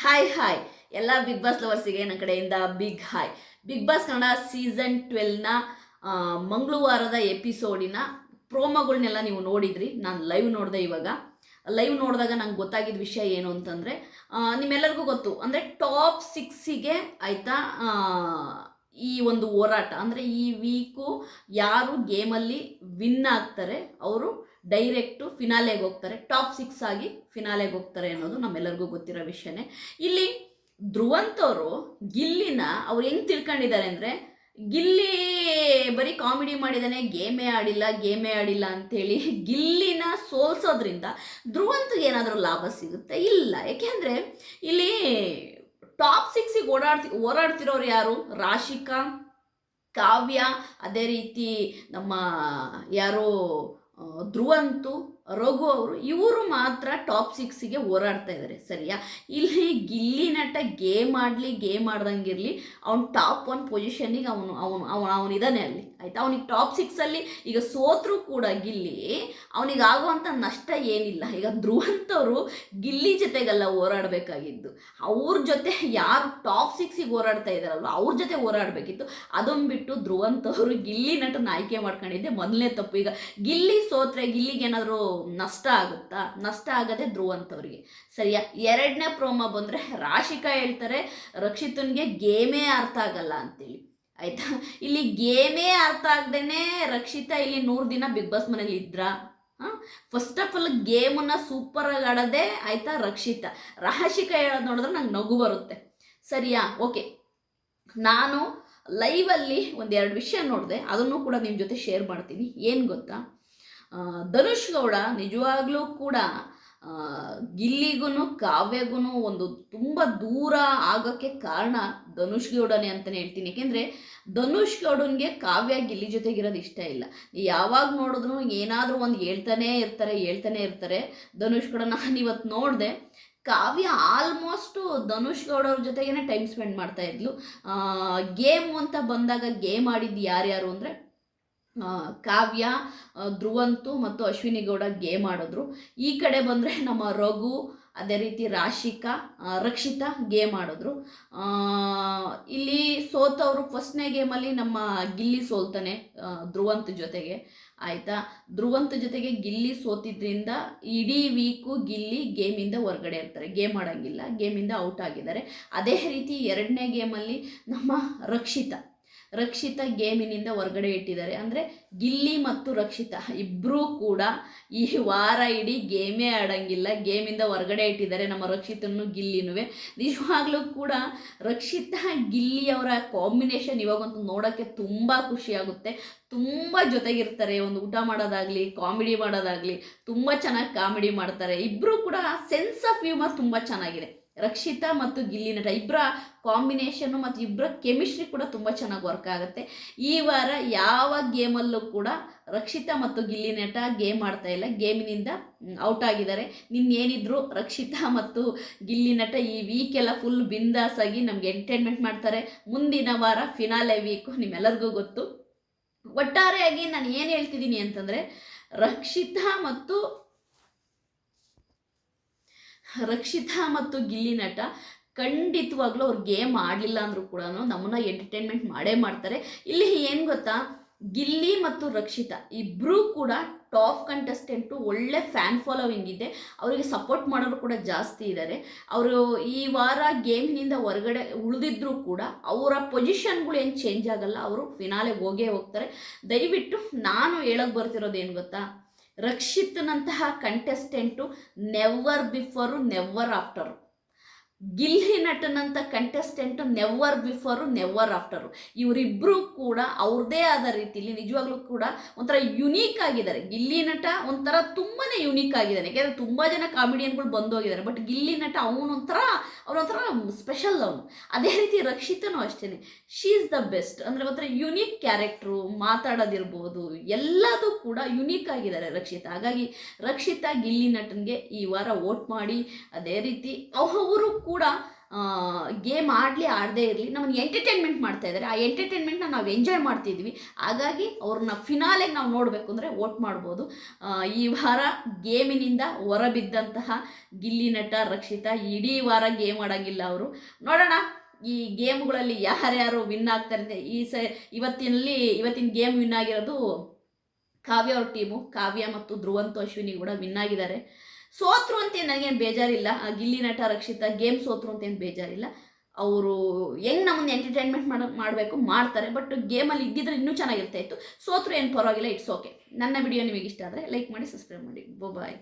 Hi hi ಎಲ್ಲ big boss ಲವರ್ಸಿಗೆ ನನ್ನ ಕಡೆಯಿಂದ big hi big boss Kannada season ಟ್ವೆಲ್ನ ಮಂಗಳವಾರದ ಎಪಿಸೋಡಿನ ಪ್ರೋಮೋಗಳನ್ನೆಲ್ಲ ನೀವು ನೋಡಿದ್ರಿ. ನಾನು ಲೈವ್ ನೋಡಿದೆ ಇವಾಗ. ಲೈವ್ ನೋಡಿದಾಗ ನಂಗೆ ಗೊತ್ತಾಗಿದ್ದ ವಿಷಯ ಏನು ಅಂತಂದರೆ ನಿಮ್ಮೆಲ್ಲರಿಗೂ ಗೊತ್ತು. ಅಂದರೆ ಟಾಪ್ ಸಿಕ್ಸಿಗೆ ಆಯಿತಾ ಈ ಒಂದು ಹೋರಾಟ. ಅಂದರೆ ಈ ವೀಕು ಯಾರು ಗೇಮಲ್ಲಿ ವಿನ್ ಆಗ್ತಾರೆ, ಅವರು ಡೈರೆಕ್ಟು ಫಿನಾಲೆಗೆ ಹೋಗ್ತಾರೆ, ಟಾಪ್ ಸಿಕ್ಸ್ ಆಗಿ ಫಿನಾಲೆಗೆ ಹೋಗ್ತಾರೆ ಅನ್ನೋದು ನಮ್ಮೆಲ್ಲರಿಗೂ ಗೊತ್ತಿರೋ ವಿಷಯನೇ. ಇಲ್ಲಿ ಧ್ರುವಂತವರು ಗಿಲ್ಲಿನ ಅವ್ರು ಹೆಂಗೆ ತಿಳ್ಕೊಂಡಿದ್ದಾರೆ ಅಂದರೆ, ಗಿಲ್ಲಿ ಬರೀ ಕಾಮಿಡಿ ಮಾಡಿದಾನೆ, ಗೇಮೇ ಆಡಿಲ್ಲ ಗೇಮೇ ಆಡಿಲ್ಲ ಅಂಥೇಳಿ ಗಿಲ್ಲಿನ ಸೋಲ್ಸೋದ್ರಿಂದ ಧ್ರುವಂತಗೆ ಏನಾದರೂ ಲಾಭ ಸಿಗುತ್ತೆ? ಇಲ್ಲ. ಯಾಕೆಂದರೆ ಇಲ್ಲಿ ಟಾಪ್ ಸಿಕ್ಸಿಗೆ ಓಡಾಡ್ತಿ ಓಡಾಡ್ತಿರೋರು ಯಾರು? ರಾಶಿಕಾ, ಕಾವ್ಯ, ಅದೇ ರೀತಿ ನಮ್ಮ ಯಾರೋ ಧ್ರುವಂತು, ರಘು ಅವರು, ಇವರು ಮಾತ್ರ ಟಾಪ್ ಸಿಕ್ಸಿಗೆ ಹೋರಾಡ್ತಾ ಇದ್ದಾರೆ ಸರಿಯಾ? ಇಲ್ಲಿ ಗಿಲ್ಲಿ ನಟ ಗೇಮ್ ಆಡಲಿ, ಗೇಮ್ ಆಡ್ದಂಗಿರಲಿ ಅವ್ನು ಟಾಪ್ ಒನ್ ಪೊಸಿಷನಿಗೆ ಅವನು ಅವನು ಅವನು ಅವನಿದ್ದಾನೆ ಅಲ್ಲಿ. ಆಯಿತಾ? ಅವನಿಗೆ ಟಾಪ್ ಸಿಕ್ಸಲ್ಲಿ ಈಗ ಸೋತ್ರೂ ಕೂಡ ಗಿಲ್ಲಿ, ಅವನಿಗೆ ಆಗುವಂಥ ನಷ್ಟ ಏನಿಲ್ಲ. ಈಗ ಧ್ರುವಂತವರು ಗಿಲ್ಲಿ ಜೊತೆಗೆಲ್ಲ ಹೋರಾಡಬೇಕಾಗಿದ್ದು. ಅವ್ರ ಜೊತೆ ಯಾರು ಟಾಪ್ ಸಿಕ್ಸಿಗೆ ಹೋರಾಡ್ತಾ ಇದ್ದಾರಲ್ವ, ಅವ್ರ ಜೊತೆ ಹೋರಾಡಬೇಕಿತ್ತು. ಅದನ್ನು ಬಿಟ್ಟು ಧ್ರುವಂತವರು ಗಿಲ್ಲಿ ನಟನ ಆಯ್ಕೆ ಮಾಡ್ಕೊಂಡಿದ್ದೆ. ಮೊದಲನೇ ತಪ್ಪು. ಈಗ ಗಿಲ್ಲಿ ಸೋತ್ರೆ ಗಿಲ್ಲಿಗೆ ಏನಾದರೂ ನಷ್ಟ ಆಗುತ್ತಾ? ನಷ್ಟ ಆಗದೆ ಧ್ರುವಂತವ್ರಿಗೆ. ಸರಿಯಾ? ಎರಡನೇ ಪ್ರೋಮ ಬಂದರೆ ರಾಶಿಕಾ ಹೇಳ್ತಾರೆ, ರಕ್ಷಿತನ್ಗೆ ಗೇಮೇ ಅರ್ಥ ಆಗಲ್ಲ ಅಂತೇಳಿ. ಆಯ್ತಾ? ಇಲ್ಲಿ ಗೇಮೇ ಅರ್ಥ ಆಗ್ದೇನೆ ರಕ್ಷಿತಾ ಇಲ್ಲಿ ನೂರು ದಿನ ಬಿಗ್ ಬಾಸ್ ಮನೇಲಿ ಇದ್ರ? ಫಸ್ಟ್ ಆಫ್ ಆಲ್ ಗೇಮನ್ನ ಸೂಪರಾಗಿ ಆಡೋದೇ ಆಯ್ತಾ ರಕ್ಷಿತಾ? ರಹಸ್ಯಕ ಹೇಳೋದು ನೋಡಿದ್ರೆ ನಂಗೆ ನಗು ಬರುತ್ತೆ. ಸರಿಯಾ? ಓಕೆ ನಾನು ಲೈವಲ್ಲಿ ಒಂದೆರಡು ವಿಷಯ ನೋಡಿದೆ. ಅದನ್ನು ಕೂಡ ನಿಮ್ಮ ಜೊತೆ ಶೇರ್ ಮಾಡ್ತೀನಿ. ಏನು ಗೊತ್ತಾ? ಧನುಷ್ ಗೌಡ ನಿಜವಾಗ್ಲೂ ಕೂಡ ಗಿಲ್ಲಿಗೂ ಕಾವ್ಯಗೂ ಒಂದು ತುಂಬ ದೂರ ಆಗೋಕ್ಕೆ ಕಾರಣ ಧನುಷ್ ಗೌಡನೇ ಅಂತಲೇ ಹೇಳ್ತೀನಿ. ಯಾಕೆಂದರೆ ಧನುಷ್ ಗೌಡನ್ಗೆ ಕಾವ್ಯ ಗಿಲ್ಲಿ ಜೊತೆಗಿರೋದು ಇಷ್ಟ ಇಲ್ಲ. ಯಾವಾಗ ನೋಡಿದ್ರು ಏನಾದರೂ ಒಂದು ಹೇಳ್ತಾನೇ ಇರ್ತಾರೆ, ಹೇಳ್ತಾನೆ ಇರ್ತಾರೆ. ಧನುಷ್ ಗೌಡ ನಾನು ಇವತ್ತು ನೋಡಿದೆ, ಕಾವ್ಯ ಆಲ್ಮೋಸ್ಟು ಧನುಷ್ ಗೌಡ ಅವ್ರ ಜೊತೆಗೇನೆ ಟೈಮ್ ಸ್ಪೆಂಡ್ ಮಾಡ್ತಾ ಇದ್ಲು. ಗೇಮು ಅಂತ ಬಂದಾಗ ಗೇಮ್ ಆಡಿದ್ದು ಯಾರ್ಯಾರು ಅಂದರೆ ಕಾವ್ಯ ಧ್ರುವಂತು ಮತ್ತು ಅಶ್ವಿನಿ ಗೌಡ ಗೇಮ್ ಆಡಿದ್ರು ಈ ಕಡೆ ಬಂದರೆ ನಮ್ಮ ರಘು, ಅದೇ ರೀತಿ ರಾಶಿಕಾ ರಕ್ಷಿತ ಗೇಮ್ ಆಡಿದ್ರು ಇಲ್ಲಿ ಸೋತವರು ಫಸ್ಟ್ನೇ ಗೇಮಲ್ಲಿ ನಮ್ಮ ಗಿಲ್ಲಿ ಸೋಲ್ತಾನೆ ಧ್ರುವಂತ್ ಜೊತೆಗೆ. ಆಯಿತಾ? ಧ್ರುವಂತ್ ಜೊತೆಗೆ ಗಿಲ್ಲಿ ಸೋತಿದ್ರಿಂದ ಇಡೀ ವೀಕು ಗಿಲ್ಲಿ ಗೇಮಿಂದ ಹೊರಗಡೆ ಇರ್ತಾರೆ. ಗೇಮ್ ಆಡೋಂಗಿಲ್ಲ ಗೇಮಿಂದ ಔಟ್ ಆಗಿದ್ದಾರೆ. ಅದೇ ರೀತಿ ಎರಡನೇ ಗೇಮಲ್ಲಿ ನಮ್ಮ ರಕ್ಷಿತಾ ರಕ್ಷಿತಾ ಗೇಮಿನಿಂದ ಹೊರಗಡೆ ಇಟ್ಟಿದ್ದಾರೆ. ಅಂದರೆ ಗಿಲ್ಲಿ ಮತ್ತು ರಕ್ಷಿತ ಇಬ್ಬರೂ ಕೂಡ ಈ ವಾರ ಇಡೀ ಗೇಮೇ ಆಡಂಗಿಲ್ಲ. ಗೇಮಿಂದ ಹೊರಗಡೆ ಇಟ್ಟಿದ್ದಾರೆ ನಮ್ಮ ರಕ್ಷಿತನ್ನು ಗಿಲ್ಲಿನೂ ನಿಜವಾಗ್ಲೂ ಕೂಡ ರಕ್ಷಿತ ಗಿಲ್ಲಿಯವರ ಕಾಂಬಿನೇಷನ್ ಇವಾಗಂತೂ ನೋಡೋಕ್ಕೆ ತುಂಬ ಖುಷಿಯಾಗುತ್ತೆ. ತುಂಬ ಜೊತೆಗಿರ್ತಾರೆ. ಒಂದು ಊಟ ಮಾಡೋದಾಗಲಿ, ಕಾಮಿಡಿ ಮಾಡೋದಾಗಲಿ, ತುಂಬ ಚೆನ್ನಾಗಿ ಕಾಮಿಡಿ ಮಾಡ್ತಾರೆ. ಇಬ್ಬರೂ ಕೂಡ ಸೆನ್ಸ್ ಆಫ್ ಹ್ಯೂಮರ್ ತುಂಬ ಚೆನ್ನಾಗಿದೆ. ರಕ್ಷಿತಾ ಮತ್ತು ಗಿಲ್ಲಿ ನಟ ಇಬ್ಬರ ಕಾಂಬಿನೇಷನ್ನು ಮತ್ತು ಇಬ್ಬರ ಕೆಮಿಸ್ಟ್ರಿ ಕೂಡ ತುಂಬ ಚೆನ್ನಾಗಿ ವರ್ಕ್ ಆಗುತ್ತೆ. ಈ ವಾರ ಯಾವ ಗೇಮಲ್ಲೂ ಕೂಡ ರಕ್ಷಿತಾ ಮತ್ತು ಗಿಲ್ಲಿ ನಟ ಗೇಮ್ ಆಡ್ತಾ ಇಲ್ಲ. ಗೇಮಿನಿಂದ ಔಟ್ ಆಗಿದ್ದಾರೆ. ನಿನ್ನೇನಿದ್ರು ರಕ್ಷಿತಾ ಮತ್ತು ಗಿಲ್ಲಿ ನಟ ಈ ವೀಕೆಲ್ಲ ಫುಲ್ ಬಿಂದಾಸ್ ಆಗಿ ನಮಗೆ ಎಂಟರ್ಟೈನ್ಮೆಂಟ್ ಮಾಡ್ತಾರೆ. ಮುಂದಿನ ವಾರ ಫಿನಾಲೆ ವೀಕು ನಿಮ್ಮೆಲ್ಲರಿಗೂ ಗೊತ್ತು. ಒಟ್ಟಾರೆಯಾಗಿ ನಾನು ಏನು ಹೇಳ್ತಿದ್ದೀನಿ ಅಂತಂದರೆ ರಕ್ಷಿತಾ ಮತ್ತು ರಕ್ಷಿತಾ ಮತ್ತು ಗಿಲ್ಲಿ ನಟ ಖಂಡಿತವಾಗ್ಲೂ ಅವ್ರು ಗೇಮ್ ಆಡಲಿಲ್ಲ ಅಂದರೂ ಕೂಡ ನಮ್ಮನ್ನ ಎಂಟರ್ಟೈನ್ಮೆಂಟ್ ಮಾಡೇ ಮಾಡ್ತಾರೆ. ಇಲ್ಲಿ ಏನು ಗೊತ್ತಾ? ಗಿಲ್ಲಿ ಮತ್ತು ರಕ್ಷಿತಾ ಇಬ್ಬರೂ ಕೂಡ ಟಾಪ್ ಕಂಟೆಸ್ಟೆಂಟು ಒಳ್ಳೆ ಫ್ಯಾನ್ ಫಾಲೋವಿಂಗ್ ಇದೆ. ಅವರಿಗೆ ಸಪೋರ್ಟ್ ಮಾಡೋರು ಕೂಡ ಜಾಸ್ತಿ ಇದ್ದಾರೆ ಅವರು ಈ ವಾರ ಗೇಮ್ನಿಂದ ಹೊರಗಡೆ ಉಳಿದಿದ್ರೂ ಕೂಡ ಅವರ ಪೊಸಿಷನ್ಗಳು ಏನು ಚೇಂಜ್ ಆಗಲ್ಲ, ಅವರು ಫಿನಾಲೆಗೆ ಹೋಗೇ ಹೋಗ್ತಾರೆ. ದಯವಿಟ್ಟು ನಾನು ಹೇಳಕ್ಕೆ ಬರ್ತಿರೋದು ಏನು ಗೊತ್ತಾ? ರಕ್ಷಿತ್ನಂತಹ contestant never before never after. Gilli ನಟನಂತ contestant never before never after ಇವರಿಬ್ಬರು ಕೂಡ ಅವ್ರದ್ದೇ ಆದ ರೀತಿಯಲ್ಲಿ ನಿಜವಾಗ್ಲೂ ಕೂಡ ಒಂಥರ ಯುನೀಕ್ ಆಗಿದ್ದಾರೆ. ಗಿಲ್ಲಿ ನಟ ಒಂಥರ ತುಂಬಾ ಯುನೀಕ್ ಆಗಿದ್ದಾನೆ. ಯಾಕೆಂದರೆ ತುಂಬ ಜನ ಕಾಮಿಡಿಯನ್ಗಳು ಬಂದೋಗಿದ್ದಾರೆ ಬಟ್ ಗಿಲ್ಲಿ ನಟ ಅವನೊಂಥರ ಅವನೊಂಥರ ಸ್ಪೆಷಲ್ ಅವನು. ಅದೇ ರೀತಿ ರಕ್ಷಿತನೂ ಅಷ್ಟೇ ಶೀ ಈಸ್ ದ ಬೆಸ್ಟ್ ಅಂದರೆ ಒಂಥರ ಯುನೀಕ್ ಕ್ಯಾರೆಕ್ಟ್ರು ಮಾತಾಡೋದಿರ್ಬೋದು, ಎಲ್ಲದೂ ಕೂಡ ಯುನೀಕ್ ಆಗಿದ್ದಾರೆ ರಕ್ಷಿತಾ. ಹಾಗಾಗಿ ರಕ್ಷಿತಾ ಗಿಲ್ಲಿ ನಟನಿಗೆ ಈ ವಾರ ವೋಟ್ ಮಾಡಿ, ಅದೇ ರೀತಿ ಅವರು ಕೂಡ ಗೇಮ್ ಆಡಲಿ ಆಡದೇ ಇರಲಿ, ನಮ್ಮನ್ನು ಎಂಟರ್ಟೈನ್ಮೆಂಟ್ ಮಾಡ್ತಾ ಇದ್ದಾರೆ ಆ ಎಂಟರ್ಟೈನ್ಮೆಂಟ್ನ ನಾವು ಎಂಜಾಯ್ ಮಾಡ್ತಿದ್ವಿ. ಹಾಗಾಗಿ ಅವ್ರನ್ನ ಫಿನಾಲೆಗೆ ನಾವು ನೋಡಬೇಕು ಅಂದರೆ ವೋಟ್ ಮಾಡ್ಬೋದು. ಈ ವಾರ ಗೇಮಿನಿಂದ ಹೊರಬಿದ್ದಂತಹ ಗಿಲ್ಲಿ ನಟ, ರಕ್ಷಿತಾ, ಇಡೀ ವಾರ ಗೇಮ್ ಆಡೋಂಗಿಲ್ಲ ಅವರು. ನೋಡೋಣ, ಈ ಗೇಮ್ಗಳಲ್ಲಿ ಯಾರ್ಯಾರು ವಿನ್ ಆಗ್ತಾರೆ ಈ ಸ, ಇವತ್ತಿನಲ್ಲಿ, ಇವತ್ತಿನ ಗೇಮ್ ವಿನ್ ಆಗಿರೋದು ಕಾವ್ಯ ಅವ್ರ ಟೀಮು ಕಾವ್ಯ ಮತ್ತು ಧ್ರುವಂತು ಅಶ್ವಿನಿ ಕೂಡ ವಿನ್ ಆಗಿದ್ದಾರೆ. ಸೋತ್ರು ಅಂತ ನನಗೇನು ಬೇಜಾರಿಲ್ಲ. ಗಿಲ್ಲಿ ನಟ ರಕ್ಷಿತ ಗೇಮ್ ಸೋತ್ರು ಅಂತ ಏನು ಬೇಜಾರಿಲ್ಲ. ಅವರು ಹೆಂಗೆ ನಮ್ಮನ್ನು ಎಂಟರ್ಟೈನ್ಮೆಂಟ್ ಮಾಡ, ಮಾಡಬೇಕು ಮಾಡ್ತಾರೆ ಬಟ್ ಗೇಮಲ್ಲಿ ಇದ್ದಿದ್ರೆ ಇನ್ನೂ ಚೆನ್ನಾಗಿರ್ತಾ ಇತ್ತು. ಸೋತ್ರು ಏನು ಪರವಾಗಿಲ್ಲ ಇಟ್ಸ್ ಓಕೆ ನನ್ನ ವಿಡಿಯೋ ನಿಮಗೆ ಇಷ್ಟ ಆದರೆ ಲೈಕ್ ಮಾಡಿ ಸಬ್ಸ್ಕ್ರೈಬ್ ಮಾಡಿ. ಬಾಯ್